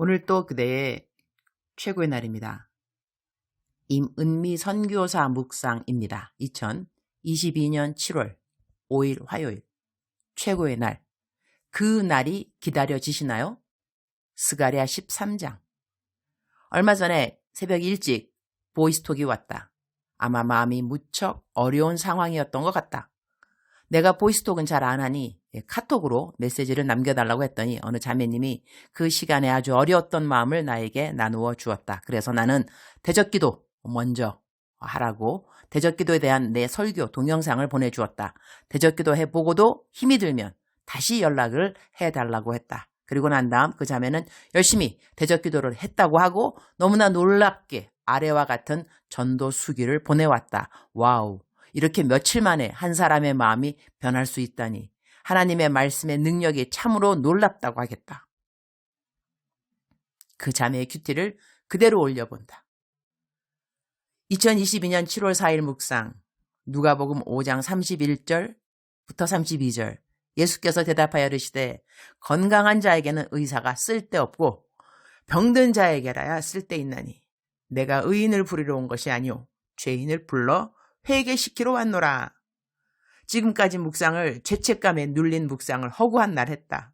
오늘 또 그대의 최고의 날입니다. 임은미 선교사 묵상입니다. 2022년 7월 5일 화요일 최고의 날. 그 날이 기다려지시나요? 스가랴 13장. 얼마 전에 새벽 일찍 보이스톡이 왔다. 아마 마음이 무척 어려운 상황이었던 것 같다. 내가 보이스톡은 잘 안 하니 예, 카톡으로 메시지를 남겨달라고 했더니 어느 자매님이 그 시간에 아주 어려웠던 마음을 나에게 나누어 주었다. 그래서 나는 대적기도 먼저 하라고 대적기도에 대한 내 설교 동영상을 보내주었다. 대적기도 해보고도 힘이 들면 다시 연락을 해달라고 했다. 그리고 난 다음 그 자매는 열심히 대적기도를 했다고 하고 너무나 놀랍게 아래와 같은 전도 수기를 보내왔다. 와우. 이렇게 며칠 만에 한 사람의 마음이 변할 수 있다니 하나님의 말씀의 능력이 참으로 놀랍다고 하겠다. 그 자매의 큐티를 그대로 올려본다. 2022년 7월 4일 묵상 누가복음 5장 31절부터 32절 예수께서 대답하여 이르시되 건강한 자에게는 의사가 쓸데없고 병든 자에게라야 쓸데있나니 내가 의인을 부리러 온 것이 아니오 죄인을 불러 회개시키러 왔노라. 지금까지 묵상을 죄책감에 눌린 묵상을 허구한 날 했다.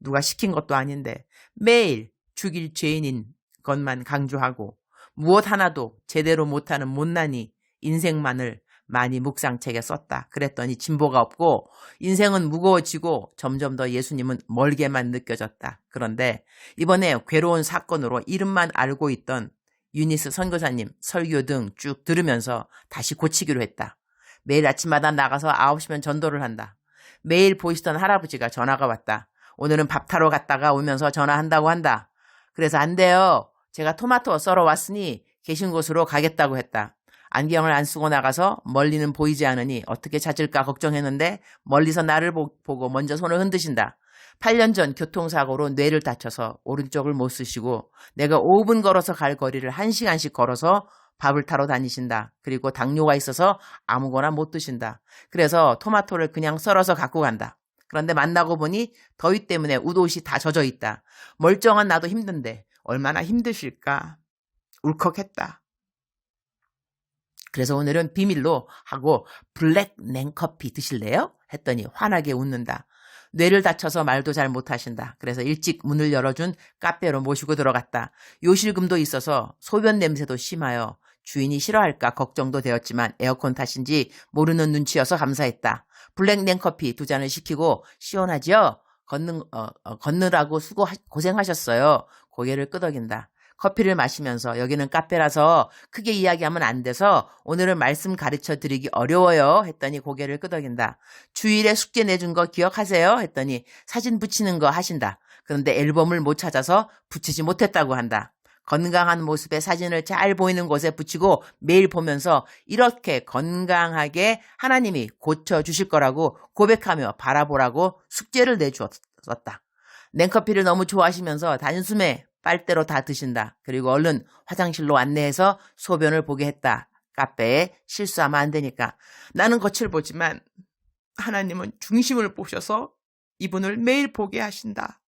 누가 시킨 것도 아닌데 매일 죽일 죄인인 것만 강조하고 무엇 하나도 제대로 못하는 못난이 인생만을 많이 묵상책에 썼다. 그랬더니 진보가 없고 인생은 무거워지고 점점 더 예수님은 멀게만 느껴졌다. 그런데 이번에 괴로운 사건으로 이름만 알고 있던 유니스 선교사님 설교 등 쭉 들으면서 다시 고치기로 했다. 매일 아침마다 나가서 9시면 전도를 한다. 매일 보이시던 할아버지가 전화가 왔다. 오늘은 밥 타러 갔다가 오면서 전화한다고 한다. 그래서 안 돼요. 제가 토마토 썰어 왔으니 계신 곳으로 가겠다고 했다. 안경을 안 쓰고 나가서 멀리는 보이지 않으니 어떻게 찾을까 걱정했는데 멀리서 나를 보 고 먼저 손을 흔드신다. 8년 전 교통사고로 뇌를 다쳐서 오른쪽을 못 쓰시고 내가 5분 걸어서 갈 거리를 1시간씩 걸어서 밥을 타러 다니신다. 그리고 당뇨가 있어서 아무거나 못 드신다. 그래서 토마토를 그냥 썰어서 갖고 간다. 그런데 만나고 보니 더위 때문에 웃옷이 다 젖어 있다. 멀쩡한 나도 힘든데 얼마나 힘드실까. 울컥했다. 그래서 오늘은 비밀로 하고 블랙 냉커피 드실래요? 했더니 환하게 웃는다. 뇌를 다쳐서 말도 잘 못하신다. 그래서 일찍 문을 열어준 카페로 모시고 들어갔다. 요실금도 있어서 소변 냄새도 심하여 주인이 싫어할까 걱정도 되었지만 에어컨 탓인지 모르는 눈치여서 감사했다. 블랙 냉커피 두 잔을 시키고 시원하지요? 걷는, 어, 어, 걷느라고 수고, 고생하셨어요. 고개를 끄덕인다. 커피를 마시면서 여기는 카페라서 크게 이야기하면 안 돼서 오늘은 말씀 가르쳐 드리기 어려워요 했더니 고개를 끄덕인다. 주일에 숙제 내준 거 기억하세요? 했더니 사진 붙이는 거 하신다. 그런데 앨범을 못 찾아서 붙이지 못했다고 한다. 건강한 모습의 사진을 잘 보이는 곳에 붙이고 매일 보면서 이렇게 건강하게 하나님이 고쳐주실 거라고 고백하며 바라보라고 숙제를 내주었다. 냉커피를 너무 좋아하시면서 단숨에 빨대로 다 드신다. 그리고 얼른 화장실로 안내해서 소변을 보게 했다. 카페에 실수하면 안 되니까. 나는 겉을 보지만 하나님은 중심을 보셔서 이분을 매일 보게 하신다.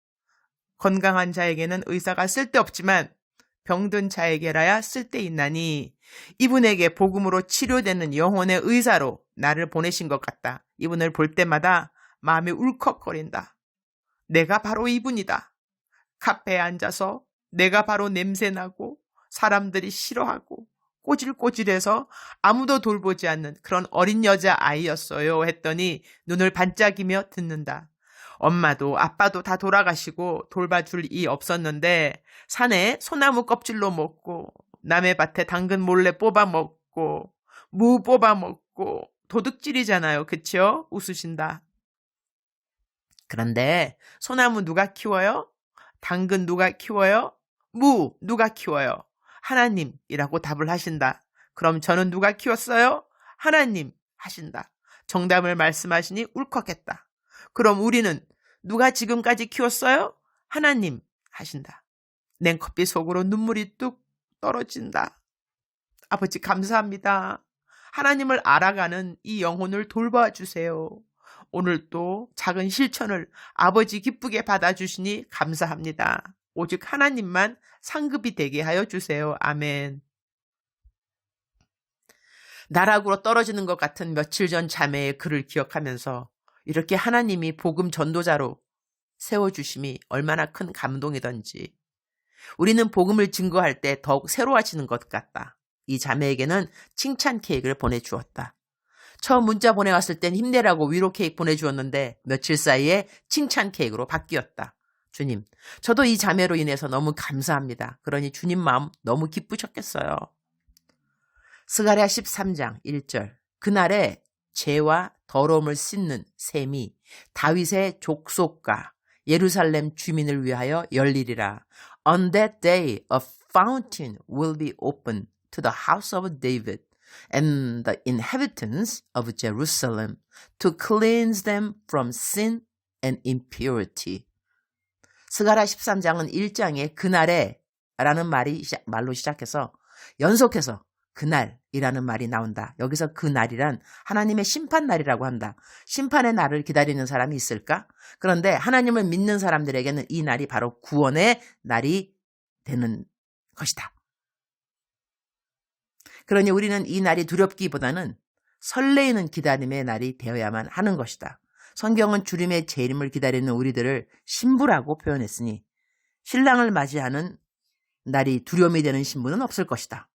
건강한 자에게는 의사가 쓸데없지만 병든 자에게라야 쓸데있나니 이분에게 복음으로 치료되는 영혼의 의사로 나를 보내신 것 같다. 이분을 볼 때마다 마음이 울컥거린다. 내가 바로 이분이다. 카페에 앉아서 내가 바로 냄새나고 사람들이 싫어하고 꼬질꼬질해서 아무도 돌보지 않는 그런 어린 여자 아이였어요 했더니 눈을 반짝이며 듣는다. 엄마도 아빠도 다 돌아가시고 돌봐줄 이 없었는데 산에 소나무 껍질로 먹고 남의 밭에 당근 몰래 뽑아 먹고 무 뽑아 먹고 도둑질이잖아요. 그쵸? 웃으신다. 그런데 소나무 누가 키워요? 당근 누가 키워요? 무 누가 키워요? 하나님이라고 답을 하신다. 그럼 저는 누가 키웠어요? 하나님 하신다. 정답을 말씀하시니 울컥했다. 그럼 우리는 누가 지금까지 키웠어요? 하나님 하신다. 냉커피 속으로 눈물이 뚝 떨어진다. 아버지 감사합니다. 하나님을 알아가는 이 영혼을 돌봐주세요. 오늘 또 작은 실천을 아버지 기쁘게 받아주시니 감사합니다. 오직 하나님만 상급이 되게 하여 주세요. 아멘. 나락으로 떨어지는 것 같은 며칠 전 자매의 글을 기억하면서 이렇게 하나님이 복음 전도자로 세워주심이 얼마나 큰 감동이던지 우리는 복음을 증거할 때 더욱 새로워지는 것 같다. 이 자매에게는 칭찬 케이크를 보내주었다. 처음 문자 보내왔을 땐 힘내라고 위로 케이크 보내주었는데 며칠 사이에 칭찬 케이크로 바뀌었다. 주님, 저도 이 자매로 인해서 너무 감사합니다. 그러니 주님 마음 너무 기쁘셨겠어요. 스가랴 13장 1절 그날에 죄와 더러움을 씻는 셈이 다윗의 족속과 예루살렘 주민을 위하여 열리리라. On that day a fountain will be opened to the house of David and the inhabitants of Jerusalem to cleanse them from sin and impurity. 스가라 13장은 1장에 그날에 라는 말이 시작, 말로 시작해서 연속해서 그날이라는 말이 나온다. 여기서 그날이란 하나님의 심판 날이라고 한다. 심판의 날을 기다리는 사람이 있을까? 그런데 하나님을 믿는 사람들에게는 이 날이 바로 구원의 날이 되는 것이다. 그러니 우리는 이 날이 두렵기보다는 설레이는 기다림의 날이 되어야만 하는 것이다. 성경은 주님의 재림을 기다리는 우리들을 신부라고 표현했으니 신랑을 맞이하는 날이 두려움이 되는 신부는 없을 것이다.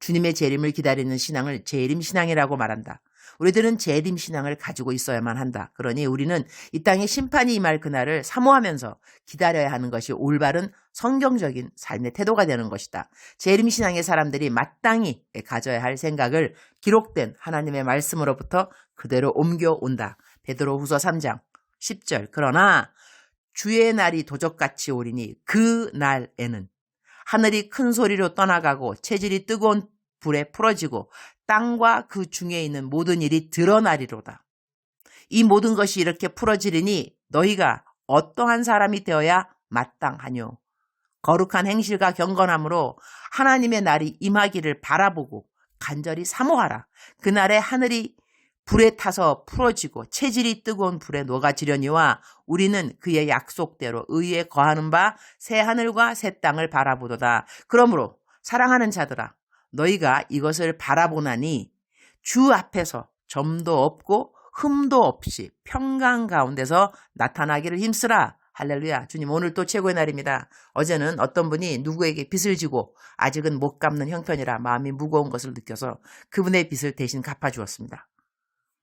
주님의 재림을 기다리는 신앙을 재림 신앙이라고 말한다. 우리들은 재림 신앙을 가지고 있어야만 한다. 그러니 우리는 이 땅에 심판이 임할 그날을 사모하면서 기다려야 하는 것이 올바른 성경적인 삶의 태도가 되는 것이다. 재림 신앙의 사람들이 마땅히 가져야 할 생각을 기록된 하나님의 말씀으로부터 그대로 옮겨온다. 베드로 후서 3장 10절. 그러나 주의 날이 도적같이 오리니 그 날에는 하늘이 큰 소리로 떠나가고 체질이 뜨거운 불에 풀어지고 땅과 그 중에 있는 모든 일이 드러나리로다. 이 모든 것이 이렇게 풀어지리니 너희가 어떠한 사람이 되어야 마땅하뇨. 거룩한 행실과 경건함으로 하나님의 날이 임하기를 바라보고 간절히 사모하라. 그날에 하늘이 불에 타서 풀어지고 체질이 뜨거운 불에 녹아지려니와 우리는 그의 약속대로 의에 거하는 바 새 하늘과 새 땅을 바라보도다. 그러므로 사랑하는 자들아 너희가 이것을 바라보나니 주 앞에서 점도 없고 흠도 없이 평강 가운데서 나타나기를 힘쓰라. 할렐루야. 주님 오늘 또 최고의 날입니다. 어제는 어떤 분이 누구에게 빚을 지고 아직은 못 갚는 형편이라 마음이 무거운 것을 느껴서 그분의 빚을 대신 갚아주었습니다.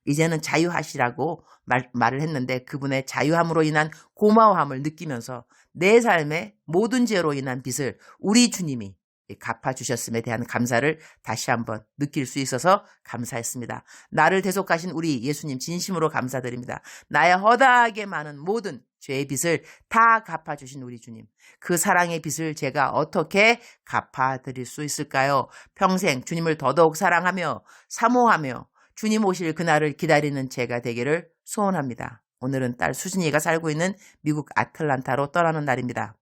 이제는 자유하시라고 말, 말을 했는데 그분의 자유함으로 인한 고마워함을 느끼면서 내 삶의 모든 죄로 인한 빚을 우리 주님이 갚아주셨음에 대한 감사를 다시 한번 느낄 수 있어서 감사했습니다. 나를 대속하신 우리 예수님 진심으로 감사드립니다. 나의 허다하게 많은 모든 죄의 빚을 다 갚아주신 우리 주님. 그 사랑의 빚을 제가 어떻게 갚아드릴 수 있을까요? 평생 주님을 더더욱 사랑하며 사모하며 주님 오실 그날을 기다리는 제가 되기를 소원합니다. 오늘은 딸 수진이가 살고 있는 미국 아틀란타로 떠나는 날입니다.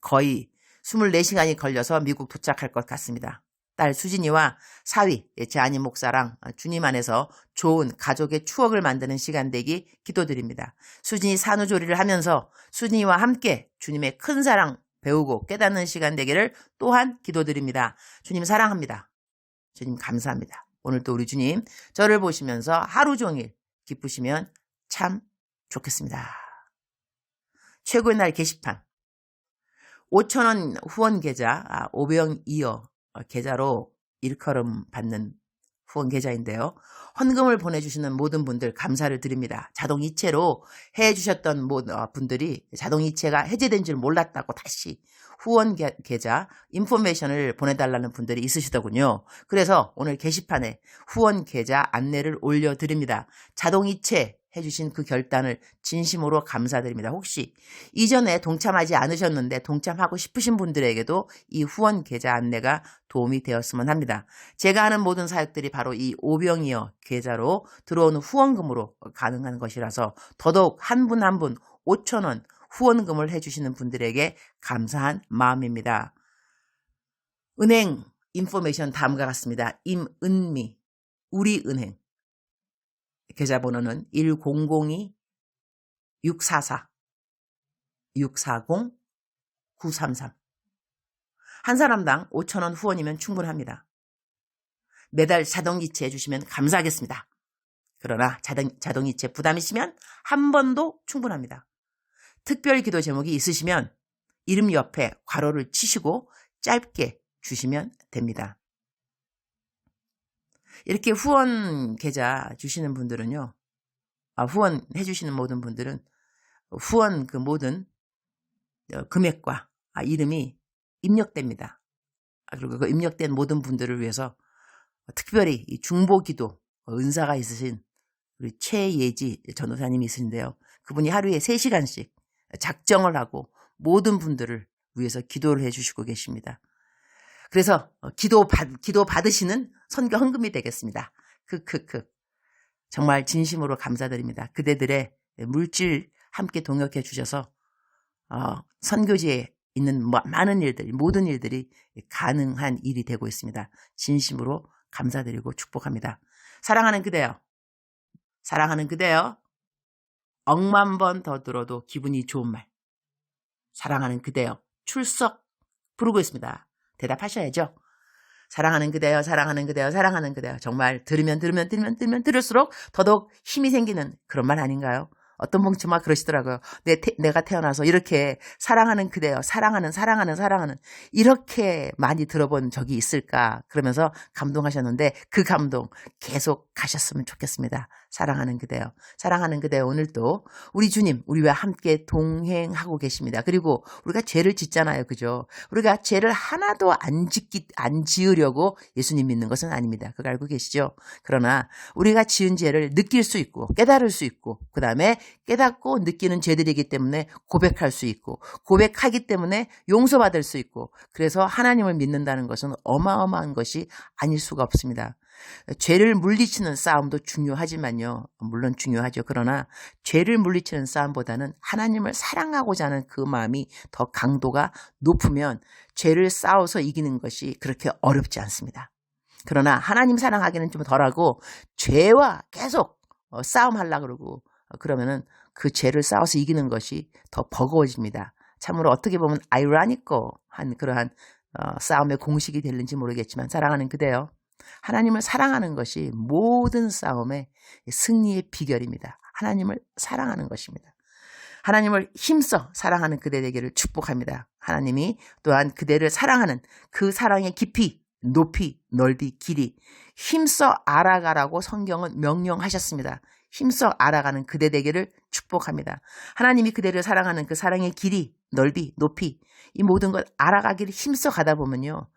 거의 24시간이 걸려서 미국 도착할 것 같습니다. 딸 수진이와 사위, 제 아님 목사랑 주님 안에서 좋은 가족의 추억을 만드는 시간 되기 기도드립니다. 수진이 산후조리를 하면서 수진이와 함께 주님의 큰 사랑 배우고 깨닫는 시간 되기를 또한 기도드립니다. 주님 사랑합니다. 주님 감사합니다. 오늘도 우리 주님 저를 보시면서 하루 종일 기쁘시면 참 좋겠습니다. 최고의 날 게시판 5천원 후원 계좌 5병 아, 이어 계좌로 일컬음 받는 후원 계좌인데요. 헌금을 보내주시는 모든 분들 감사를 드립니다. 자동 이체로 해주셨던 어, 분들이 자동 이체가 해제된 줄 몰랐다고 다시 후원 계좌 인포메이션을 보내달라는 분들이 있으시더군요. 그래서 오늘 게시판에 후원 계좌 안내를 올려드립니다. 자동 이체 해주신 그 결단을 진심으로 감사드립니다. 혹시 이전에 동참하지 않으셨는데 동참하고 싶으신 분들에게도 이 후원 계좌 안내가 도움이 되었으면 합니다. 제가 하는 모든 사역들이 바로 이 오병이어 계좌로 들어오는 후원금으로 가능한 것이라서 더더욱 한 분 한 분 5천 원 후원금을 해주시는 분들에게 감사한 마음입니다. 은행 인포메이션 다음과 같습니다. 임은미 우리은행 계좌번호는 1002-644 640-933. 한 사람당 5천원 후원이면 충분합니다. 매달 자동이체 해주시면 감사하겠습니다. 그러나 자동, 자동이체 부담이시면 한 번도 충분합니다. 특별 기도 제목이 있으시면 이름 옆에 괄호를 치시고 짧게 주시면 됩니다. 이렇게 후원 계좌 주시는 분들은요, 아, 후원 해 주시는 모든 분들은 후원 그 모든 어, 금액과 아, 이름이 입력됩니다. 아, 그리고 그 입력된 모든 분들을 위해서 특별히 이 중보기도 은사가 있으신 우리 최예지 전도사님이 있으신데요. 그분이 하루에 3시간씩 작정을 하고 모든 분들을 위해서 기도를 해주시고 계십니다. 그래서 어, 기도 받, 기도 받으시는 선교 헌금이 되겠습니다. 크크크. 정말 진심으로 감사드립니다. 그대들의 물질 함께 동역해 주셔서 어, 선교지에 있는 많은 일들, 모든 일들이 가능한 일이 되고 있습니다. 진심으로 감사드리고 축복합니다. 사랑하는 그대요. 사랑하는 그대요. 억만 번 더 들어도 기분이 좋은 말. 사랑하는 그대요. 출석 부르고 있습니다. 대답하셔야죠. 사랑하는 그대요, 사랑하는 그대요, 사랑하는 그대요. 정말 들으면 들으면 들으면 들으면 들을수록 더더욱 힘이 생기는 그런 말 아닌가요? 어떤 멍청마 그러시더라고요. 내 태, 내가 태어나서 이렇게 사랑하는 그대요. 사랑하는, 사랑하는, 사랑하는. 이렇게 많이 들어본 적이 있을까. 그러면서 감동하셨는데 그 감동 계속 가셨으면 좋겠습니다. 사랑하는 그대요. 사랑하는 그대요. 오늘도 우리 주님, 우리와 함께 동행하고 계십니다. 그리고 우리가 죄를 짓잖아요. 그죠? 우리가 죄를 하나도 안 짓기, 안 지으려고 예수님 믿는 것은 아닙니다. 그거 알고 계시죠? 그러나 우리가 지은 죄를 느낄 수 있고 깨달을 수 있고 그 다음에 깨닫고 느끼는 죄들이기 때문에 고백할 수 있고 고백하기 때문에 용서받을 수 있고 그래서 하나님을 믿는다는 것은 어마어마한 것이 아닐 수가 없습니다. 죄를 물리치는 싸움도 중요하지만요. 물론 중요하죠. 그러나 죄를 물리치는 싸움보다는 하나님을 사랑하고자 하는 그 마음이 더 강도가 높으면 죄를 싸워서 이기는 것이 그렇게 어렵지 않습니다. 그러나 하나님 사랑하기는 좀 덜하고 죄와 계속 어, 싸움하려고 그러고 어, 그러면은 그 죄를 싸워서 이기는 것이 더 버거워집니다. 참으로 어떻게 보면 아이러니컬한 그러한 어, 싸움의 공식이 될는지 모르겠지만 사랑하는 그대요. 하나님을 사랑하는 것이 모든 싸움의 승리의 비결입니다. 하나님을 사랑하는 것입니다. 하나님을 힘써 사랑하는 그대 되기를 축복합니다. 하나님이 또한 그대를 사랑하는 그 사랑의 깊이, 높이, 넓이, 길이 힘써 알아가라고 성경은 명령하셨습니다. 힘써 알아가는 그대 되기를 축복합니다. 하나님이 그대를 사랑하는 그 사랑의 길이, 넓이, 높이 이 모든 걸 알아가기를 힘써 가다 보면요.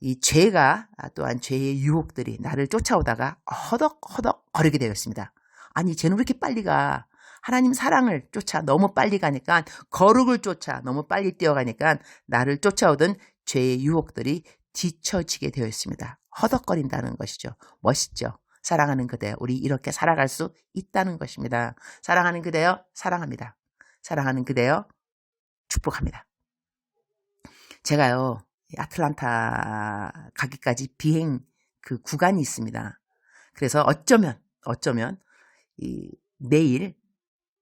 이 죄가 또한 죄의 유혹들이 나를 쫓아오다가 허덕허덕 거리게 되었습니다. 아니 쟤는 왜 이렇게 빨리 가? 하나님 사랑을 쫓아 너무 빨리 가니까 거룩을 쫓아 너무 빨리 뛰어가니까 나를 쫓아오던 죄의 유혹들이 뒤처지게 되어 있습니다. 허덕거린다는 것이죠. 멋있죠. 사랑하는 그대, 우리 이렇게 살아갈 수 있다는 것입니다. 사랑하는 그대요, 사랑합니다. 사랑하는 그대요, 축복합니다. 제가요, 아틀란타 가기까지 비행 그 구간이 있습니다. 그래서 어쩌면, 어쩌면, 이, 내일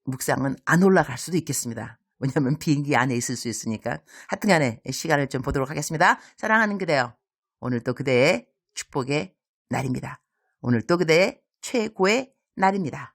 묵상은 안 올라갈 수도 있겠습니다. 왜냐하면 비행기 안에 있을 수 있으니까. 하여튼 간에 시간을 좀 보도록 하겠습니다. 사랑하는 그대요. 오늘도 그대의 축복의 날입니다. 오늘 또 그대의 최고의 날입니다.